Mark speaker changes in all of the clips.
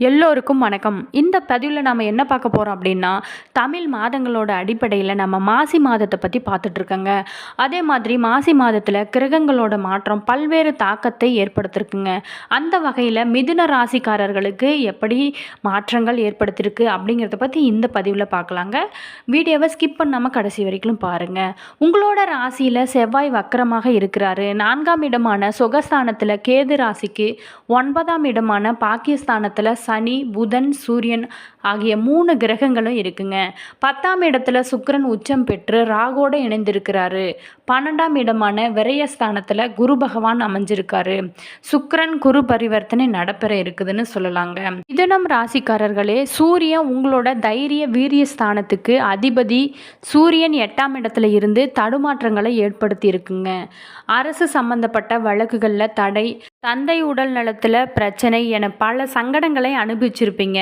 Speaker 1: எல்லோருக்கும் வணக்கம். இந்த பதிவில் நம்ம என்ன பார்க்க போகிறோம் அப்படின்னா தமிழ் மாதங்களோட அடிப்படையில் நம்ம மாசி மாதத்தை பற்றி பார்த்துட்ருக்கோங்க அதே மாதிரி மாசி மாதத்தில் கிரகங்களோட மாற்றம் பல்வேறு தாக்கத்தை ஏற்படுத்திருக்குங்க. அந்த வகையில் மிதுன ராசிக்காரர்களுக்கு எப்படி மாற்றங்கள் ஏற்படுத்தியிருக்கு அப்படிங்கிறத பற்றி இந்த பதிவில் பார்க்கலாங்க. வீடியோவை ஸ்கிப் பண்ணாமல் கடைசி வரைக்கும் பாருங்கள் உங்களோட ராசியில் செவ்வாய் வக்கரமாக இருக்கிறாரு. நான்காம் இடமான சுகஸ்தானத்தில் கேது ராசிக்கு ஒன்பதாம் இடமான பாகிஸ்தானத்தில் சனி புதன் சூரியன் ஆகிய மூணு கிரகங்களும் இருக்குங்க. பத்தாம் இடத்துல சுக்கரன் உச்சம் பெற்று ராகோட இணைந்திருக்கிறாரு. பன்னெண்டாம் இடமான விரயஸ்தானத்தில் குரு பகவான் அமைஞ்சிருக்காரு. சுக்கரன் குரு பரிவர்த்தனை நடைபெற இருக்குதுன்னு சொல்லலாங்க. மிதுனம் ராசிக்காரர்களே சூரியன் உங்களோட தைரிய வீரிய ஸ்தானத்துக்கு அதிபதி. சூரியன் எட்டாம் இடத்துல இருந்து தடுமாற்றங்களை ஏற்படுத்தி இருக்குங்க அரசு சம்பந்தப்பட்ட வழக்குகளில் தடை. தந்தை உடல் நலத்தில் பிரச்சனை என பல சங்கடங்களை அனுபவிச்சிருப்பீங்க.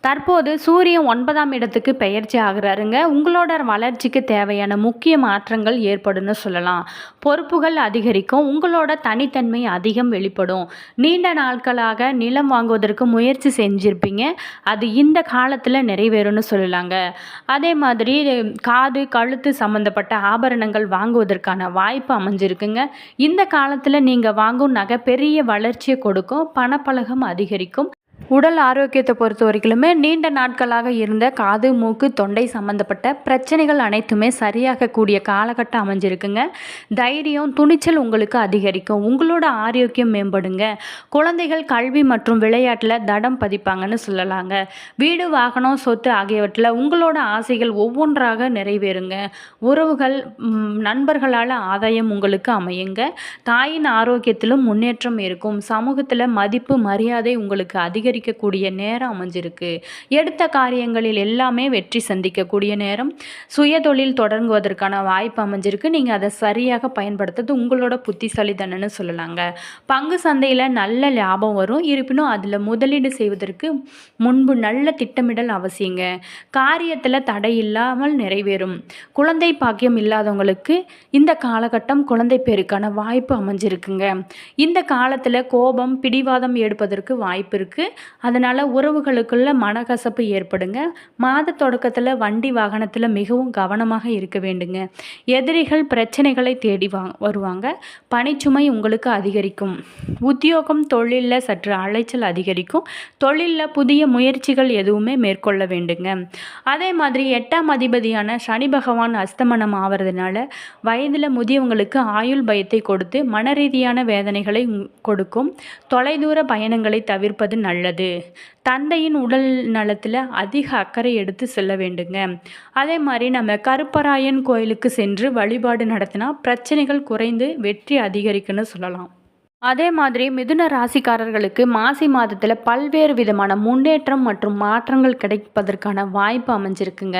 Speaker 1: தற்போது சூரியன் ஒன்பதாம் இடத்துக்கு பெயர்ச்சி ஆகுறாருங்க. உங்களோட வளர்ச்சிக்கு தேவையான முக்கிய மாற்றங்கள் ஏற்படும்னு சொல்லலாம். பொறுப்புகள் அதிகரிக்கும் உங்களோட தனித்தன்மை அதிகம் வெளிப்படும். நீண்ட நாட்களாக நிலம் வாங்குவதற்கு முயற்சி செஞ்சுருப்பீங்க. அது இந்த காலத்தில் நிறைவேறும்னு சொல்லலாங்க. அதே மாதிரி காது கழுத்து சம்மந்தப்பட்ட ஆபரணங்கள் வாங்குவதற்கான வாய்ப்பு அமைஞ்சிருக்குங்க. இந்த காலத்தில் நீங்கள் வாங்கும் நகை பெரிய வளர்ச்சியை கொடுக்கும் பணப்பழகம் அதிகரிக்கும். உடல் ஆரோக்கியத்தை பொறுத்த வரைக்குமே நீண்ட நாட்களாக இருந்த காது மூக்கு தொண்டை சம்மந்தப்பட்ட பிரச்சனைகள் அனைத்துமே சரியாகக்கூடிய காலகட்டம் அமைஞ்சிருக்குங்க. தைரியம் துணிச்சல் உங்களுக்கு அதிகரிக்கும். உங்களோட ஆரோக்கியம் மேம்படுங்க. குழந்தைகள் கல்வி மற்றும் விளையாட்டில் தடம் பதிப்பாங்கன்னு சொல்லலாங்க. வீடு வாகனம் சொத்து ஆகியவற்றில் உங்களோட ஆசைகள் ஒவ்வொன்றாக நிறைவேறுங்க. உறவுகள் நண்பர்களால் ஆதாயம் உங்களுக்கு அமையுங்க. தாயின் ஆரோக்கியத்திலும் முன்னேற்றம் இருக்கும். சமூகத்தில் மதிப்பு மரியாதை உங்களுக்கு அதிகரிக்கும். அதிகரிக்கக்கூடிய நேரம் அமைஞ்சிருக்கு. எடுத்த காரியங்களில் எல்லாமே வெற்றி சந்திக்கக்கூடிய நேரம். சுயதொழில் தொடங்குவதற்கான வாய்ப்பு அமைஞ்சிருக்கு. நீங்கள் அதை சரியாக பயன்படுத்துறது உங்களோட புத்திசாலித்தனன்னு சொல்லலாங்க. பங்கு சந்தையில் நல்ல லாபம் வரும். இருப்பினும் அதில் முதலீடு செய்வதற்கு முன்பு நல்ல திட்டமிடல் அவசியங்க. காரியத்தில் தடை இல்லாமல் நிறைவேறும். குழந்தை பாக்கியம் இல்லாதவங்களுக்கு இந்த காலகட்டம் குழந்தை பேருக்கான வாய்ப்பு அமைஞ்சிருக்குங்க. இந்த காலத்தில் கோபம் பிடிவாதம் எடுப்பதற்கு வாய்ப்பு இருக்குது அதனால் உறவுகளுக்குள்ள மனக்கசப்பு ஏற்படுங்க. மாத தொடக்கத்தில் வண்டி வாகனத்தில் மிகவும் கவனமாக இருக்க வேண்டுங்க. எதிரிகள் பிரச்சனைகளை தேடி வா வருவாங்க. பணிச்சுமை உங்களுக்கு அதிகரிக்கும். உத்தியோகம் தொழிலில் சற்று அலைச்சல் அதிகரிக்கும். தொழிலில் புதிய முயற்சிகள் எதுவுமே மேற்கொள்ள வேண்டுங்க. அதே மாதிரி எட்டாம் அதிபதியான சனி பகவான் அஸ்தமனம் ஆகிறதுனால வயதில் முதியவங்களுக்கு ஆயுள் பயத்தை கொடுத்து மன ரீதியான வேதனைகளை கொடுக்கும். தொலைதூர பயணங்களை தவிர்ப்பது நல்லது. உள்ளது தந்தையின் உடல் நலத்தில் அதிக அக்கறை எடுத்து செல்ல வேண்டுங்க. அதே மாதிரி நம்ம கருப்பராயன் கோயிலுக்கு சென்று வழிபாடு நடத்தினா பிரச்சனைகள் குறைந்து வெற்றி அதிகரிக்குன்னு சொல்லலாம். அதே மாதிரி மிதுன ராசிக்காரர்களுக்கு மாசி மாதத்தில் பல்வேறு விதமான முன்னேற்றம் மற்றும் மாற்றங்கள் கிடைப்பதற்கான வாய்ப்பு அமைஞ்சிருக்குங்க.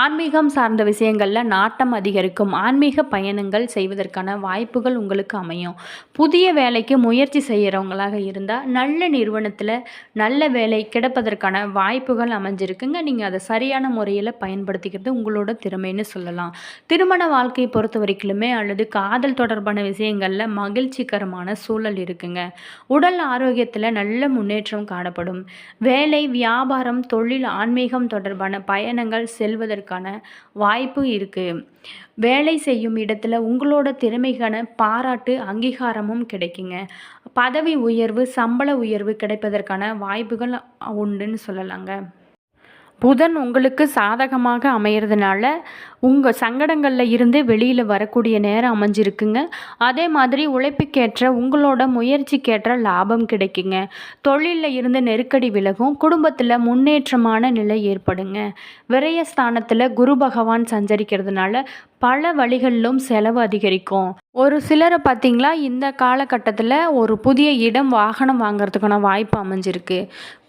Speaker 1: ஆன்மீகம் சார்ந்த விஷயங்களில் நாட்டம் அதிகரிக்கும். ஆன்மீக பயணங்கள் செய்வதற்கான வாய்ப்புகள் உங்களுக்கு அமையும். புதிய வேலைக்கு முயற்சி செய்கிறவங்களாக இருந்தால் நல்ல நிறுவனத்தில் நல்ல வேலை கிடைப்பதற்கான வாய்ப்புகள் அமைஞ்சிருக்குங்க. நீங்கள் அதை சரியான முறையில் பயன்படுத்திக்கிறது உங்களோட திறமைன்னு சொல்லலாம். திருமண வாழ்க்கையை பொறுத்த வரைக்குமே அல்லது காதல் தொடர்பான விஷயங்களில் மகிழ்ச்சிகரமான சூழல் சூழல் இருக்குங்க. உடல் ஆரோக்கியத்தில் நல்ல முன்னேற்றம் காணப்படும். வேலை வியாபாரம் தொழில் ஆன்மீகம் தொடர்பான பயணங்கள் செல்வதற்கான வாய்ப்பு இருக்குது வேலை செய்யும் இடத்துல உங்களோட திறமைக்கான பாராட்டு அங்கீகாரமும் கிடைக்குங்க. பதவி உயர்வு சம்பள உயர்வு கிடைப்பதற்கான வாய்ப்புகள் உண்டுன்னு சொல்லலாங்க. புதன் உங்களுக்கு சாதகமாக அமையிறதுனால உங்கள் சங்கடங்களில் இருந்து வெளியில் வரக்கூடிய நேரம் அமைஞ்சிருக்குங்க. அதே மாதிரி உழைப்புக்கேற்ற உங்களோட முயற்சிக்கேற்ற லாபம் கிடைக்குங்க. தொழிலில் இருந்து நெருக்கடி விலகும். குடும்பத்தில் முன்னேற்றமான நிலை ஏற்படுங்க. விரயஸ்தானத்தில் குரு பகவான் சஞ்சரிக்கிறதுனால பல வழிகளிலும் செலவு அதிகரிக்கும். ஒரு சிலரை பார்த்திங்களா இந்த காலகட்டத்தில் ஒரு புதிய இடம் வாகனம் வாங்கிறதுக்கான வாய்ப்பு அமைஞ்சிருக்கு.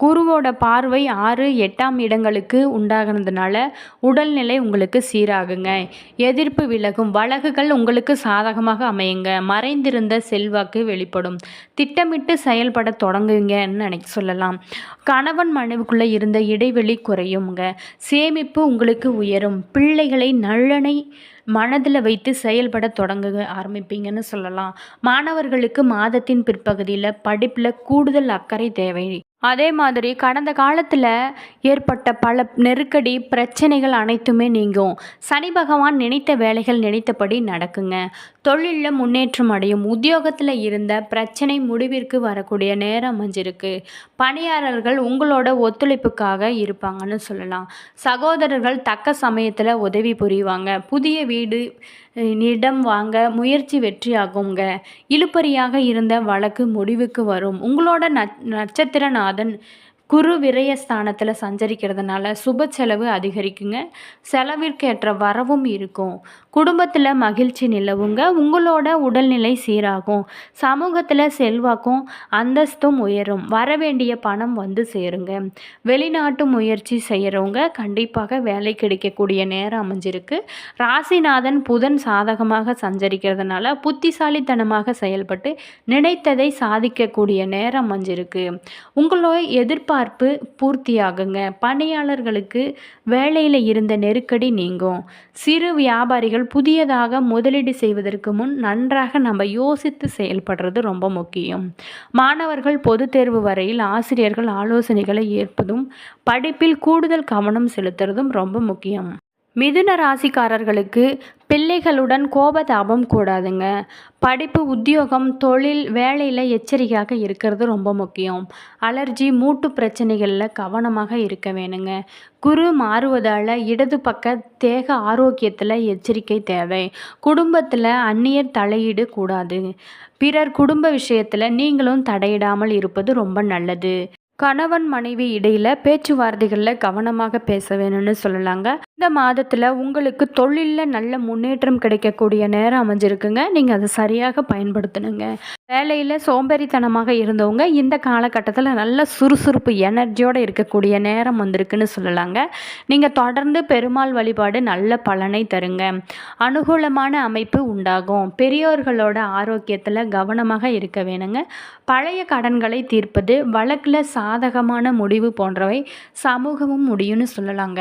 Speaker 1: குருவோட பார்வை ஆறு எட்டாம் இடங்களுக்கு உண்டாகிறதுனால உடல்நிலை உங்களுக்கு ஆகுங்க எதிர்ப்பு விலகும் வழக்குகள் உங்களுக்கு சாதகமாக அமையுங்க. மறைந்திருந்த செல்வாக்கு வெளிப்படும். திட்டமிட்டு செயல்பட தொடங்குங்கன்னு நினைக்க சொல்லலாம். கணவன் மனைவிக்குள்ளே இருந்த இடைவெளி குறையுங்க. சேமிப்பு உங்களுக்கு உயரும். பிள்ளைகளை நல்லனை மனதில் வைத்து செயல்பட தொடங்க ஆரம்பிப்பீங்கன்னு சொல்லலாம். மாணவர்களுக்கு மாதத்தின் பிற்பகுதியில் படிப்பில் கூடுதல் அக்கறை தேவை. அதே மாதிரி கடந்த காலத்தில் ஏற்பட்ட பல நெருக்கடி பிரச்சனைகள் அனைத்துமே நீங்கும். சனி பகவான் நினைத்த வேலைகள் நினைத்தபடி நடக்குங்க. தொழிலில் முன்னேற்றம் அடையும். உத்தியோகத்தில் இருந்த பிரச்சனை முடிவிற்கு வரக்கூடிய நேரம் அமைஞ்சிருக்கு. பணியாளர்கள் உங்களோட ஒத்துழைப்புக்காக இருப்பாங்கன்னு சொல்லலாம். சகோதரர்கள் தக்க சமயத்தில் உதவி புரிவாங்க. புதிய வீடு இடம் வாங்க முயற்சி வெற்றியாகுங்க. இழுபறியாக இருந்த வழக்கு முடிவுக்கு வரும். உங்களோட நட்சத்திரநாதன் குரு விரயஸ்தானத்தில் சஞ்சரிக்கிறதுனால சுப செலவு அதிகரிக்குங்க. செலவிற்கேற்ற வரவும் இருக்கும். குடும்பத்தில் மகிழ்ச்சி நிலவுங்க. உங்களோட உடல்நிலை சீராகும். சமூகத்தில் செல்வாக்கும் அந்தஸ்தும் உயரும். வர வேண்டிய பணம் வந்து சேருங்க. வெளிநாட்டு முயற்சி செய்கிறவங்க கண்டிப்பாக வேலை கிடைக்கக்கூடிய நேரம் அமைஞ்சிருக்கு. ராசிநாதன் புதன் சாதகமாக சஞ்சரிக்கிறதுனால புத்திசாலித்தனமாக செயல்பட்டு நினைத்ததை சாதிக்கக்கூடிய நேரம் அமைஞ்சிருக்கு. உங்களோட எதிர்ப்பு எதிர்பார்ப்பு பூர்த்தியாகுங்க. பணியாளர்களுக்கு வேலையில் இருந்த நெருக்கடி நீங்கும். சிறு வியாபாரிகள் புதியதாக முதலீடு செய்வதற்கு முன் நன்றாக நம்ம யோசித்து செயல்படுறது ரொம்ப முக்கியம். மாணவர்கள் பொது தேர்வு வரையில் ஆசிரியர்கள் ஆலோசனைகளை ஏற்பதும் படிப்பில் கூடுதல் கவனம் செலுத்துறதும் ரொம்ப முக்கியம். மிதுன ராசிக்காரர்களுக்கு பிள்ளைகளுடன் கோபதாபம் கூடாதுங்க. படிப்பு உத்தியோகம் தொழில் வேலையில் எச்சரிக்கையாக இருக்கிறது ரொம்ப முக்கியம். அலர்ஜி மூட்டு பிரச்சனைகளில் கவனமாக இருக்க வேணுங்க. குரு மாறுவதால் இடது பக்க தேக ஆரோக்கியத்தில் எச்சரிக்கை தேவை. குடும்பத்தில் அந்நியர் தலையீடு கூடாது. பிறர் குடும்ப விஷயத்தில் நீங்களும் தடையிடாமல் இருப்பது ரொம்ப நல்லது. கணவன் மனைவி இடையில் பேச்சுவார்த்தைகளில் கவனமாக பேச வேணும்னு சொல்லலாங்க. இந்த மாதத்தில் உங்களுக்கு தொழிலில் நல்ல முன்னேற்றம் கிடைக்கக்கூடிய நேரம் அமைஞ்சிருக்குங்க. நீங்கள் அதை சரியாக பயன்படுத்தணுங்க. வேலையில் சோம்பேறித்தனமாக இருந்தவங்க இந்த காலகட்டத்தில் நல்ல சுறுசுறுப்பு எனர்ஜியோடு இருக்கக்கூடிய நேரம் வந்திருக்குன்னு சொல்லலாங்க. நீங்கள் தொடர்ந்து பெருமாள் வழிபாடு நல்ல பலனை தருங்க. அனுகூலமான அமைப்பு உண்டாகும். பெரியோர்களோட ஆரோக்கியத்தில் கவனமாக இருக்க வேணுங்க. பழைய கடன்களை தீர்ப்பது வழக்கில் சாதகமான முடிவு போன்றவை சமூகமும் முடியும்னு சொல்லலாங்க.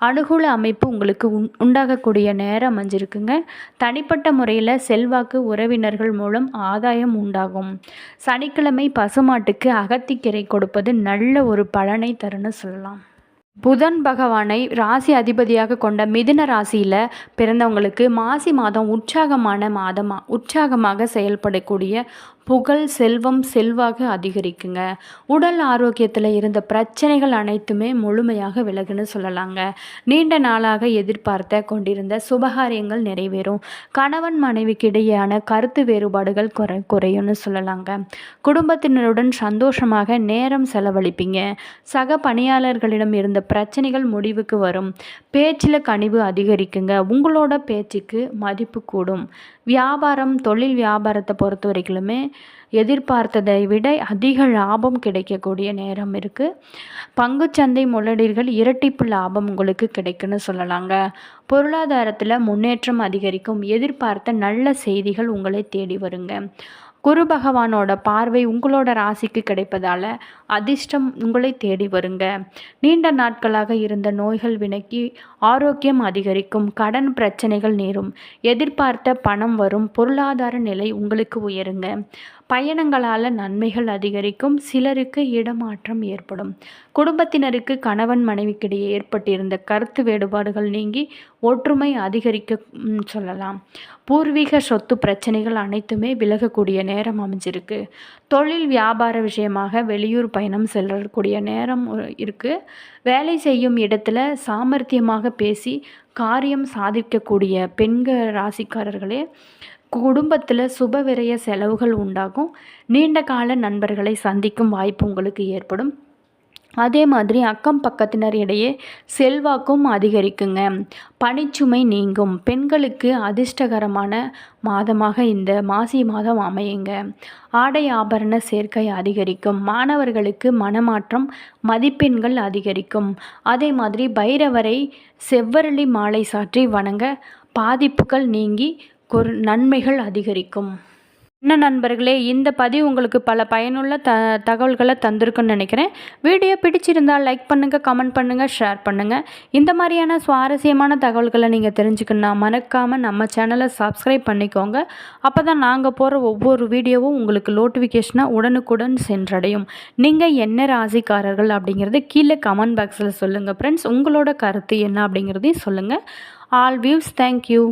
Speaker 1: அனுகூல அமைப்பு உங்களுக்கு உண் உண்டாகக்கூடிய நேரம் அமைஞ்சிருக்குங்க தனிப்பட்ட முறையில் செல்வாக்கு உறவினர்கள் மூலம் ஆதாயம் உண்டாகும். சனிக்கிழமை பசுமாட்டுக்கு அகத்திக்கீரை கொடுப்பது நல்ல ஒரு பலனை தருன்னு சொல்லலாம். புதன் பகவானை ராசி அதிபதியாக கொண்ட மிதுன ராசியில் பிறந்தவங்களுக்கு மாசி மாதம் உற்சாகமான மாதமாக உற்சாகமாக செயல்படக்கூடிய புகழ் செல்வம் செல்வாக அதிகரிக்குங்க. உடல் ஆரோக்கியத்தில் இருந்த பிரச்சனைகள் அனைத்துமே முழுமையாக விலகுன்னு சொல்லலாங்க. நீண்ட நாளாக எதிர்பார்த்த கொண்டிருந்த சுபகாரியங்கள் நிறைவேறும். கணவன் மனைவிக்கு இடையேயான கருத்து வேறுபாடுகள் குறை குறையும்னு சொல்லலாங்க. குடும்பத்தினருடன் சந்தோஷமாக நேரம் செலவழிப்பீங்க. சக பணியாளர்களிடம் இருந்த பிரச்சனைகள் முடிவுக்கு வரும். பேச்சில் கனிவு அதிகரிக்குங்க. உங்களோட பேச்சுக்கு மதிப்பு கூடும். வியாபாரம் தொழில் வியாபாரத்தை பொறுத்த வரைக்குமே எதிர்பார்த்ததை விட அதிக லாபம் கிடைக்கக்கூடிய நேரம் இருக்குது பங்குச்சந்தை முதலீடுகள் இரட்டிப்பு லாபம் உங்களுக்கு கிடைக்குன்னு சொல்லலாங்க. பொருளாதாரத்தில் முன்னேற்றம் அதிகரிக்கும். எதிர்பார்த்த நல்ல செய்திகள் உங்களை தேடி வருங்க. குரு பகவானோட பார்வை உங்களோட ராசிக்கு கிடைப்பதால் அதிர்ஷ்டம் உங்களை தேடி வருங்க. நீண்ட நாட்களாக இருந்த நோய்கள் வினக்கி ஆரோக்கியம் அதிகரிக்கும் கடன் பிரச்சனைகள் நேரும். எதிர்பார்த்த பணம் வரும் பொருளாதார நிலை உங்களுக்கு உயருங்க. பயணங்களால் நன்மைகள் அதிகரிக்கும் சிலருக்கு இடமாற்றம் ஏற்படும். குடும்பத்தினருக்கு கணவன் மனைவிக்கிடையே ஏற்பட்டிருந்த கருத்து வேறுபாடுகள் நீங்கி ஒற்றுமை அதிகரிக்க சொல்லலாம். பூர்வீக சொத்து பிரச்சனைகள் அனைத்துமே விலகக்கூடிய நேரம் அமைஞ்சிருக்கு. தொழில் வியாபார விஷயமாக வெளியூர் பயணம் செல்லக்கூடிய நேரம் இருக்குது வேலை செய்யும் இடத்துல சாமர்த்தியமாக பேசி காரியம் சாதிக்கக்கூடிய பெண்கள் ராசிக்காரர்களே குடும்பத்தில் சுபவிரய செலவுகள் உண்டாகும். நீண்ட கால நண்பர்களை சந்திக்கும் வாய்ப்பு உங்களுக்கு ஏற்படும். அதே மாதிரி அக்கம் பக்கத்தினர் இடையே செல்வாக்கும் அதிகரிக்குங்க. பணிச்சுமை நீங்கும். பெண்களுக்கு அதிர்ஷ்டகரமான மாதமாக இந்த மாசி மாதம் அமையுங்க. ஆடை ஆபரண சேர்க்கை அதிகரிக்கும். மாணவர்களுக்கு மனமாற்றம் மதிப்பெண்கள் அதிகரிக்கும். அதே மாதிரி பைரவரை செவ்வரளி மாலை சாற்றி வணங்க பாதிப்புகள் நீங்கி நன்மைகள் அதிகரிக்கும். என்ன நண்பர்களே இந்த பதிவு உங்களுக்கு பல பயனுள்ள த தகவல்களை தந்திருக்குன்னு நினைக்கிறேன். வீடியோ பிடிச்சிருந்தால் லைக் பண்ணுங்கள் கமெண்ட் பண்ணுங்கள் ஷேர் பண்ணுங்கள் இந்த மாதிரியான சுவாரஸ்யமான தகவல்களை நீங்கள் தெரிஞ்சுக்கணுன்னா மறக்காமல் நம்ம சேனலை சப்ஸ்கிரைப் பண்ணிக்கோங்க. அப்போ தான் நாங்கள் போகிற ஒவ்வொரு வீடியோவும் உங்களுக்கு நோட்டிஃபிகேஷனாக உடனுக்குடன் சென்றடையும். நீங்கள் என்ன ராசிக்காரர்கள் அப்படிங்கிறது கீழே கமெண்ட் பாக்ஸில் சொல்லுங்கள் ஃப்ரெண்ட்ஸ் உங்களோட கருத்து என்ன அப்படிங்கிறதையும் சொல்லுங்கள் ஆல் வியூஸ் தேங்க்யூ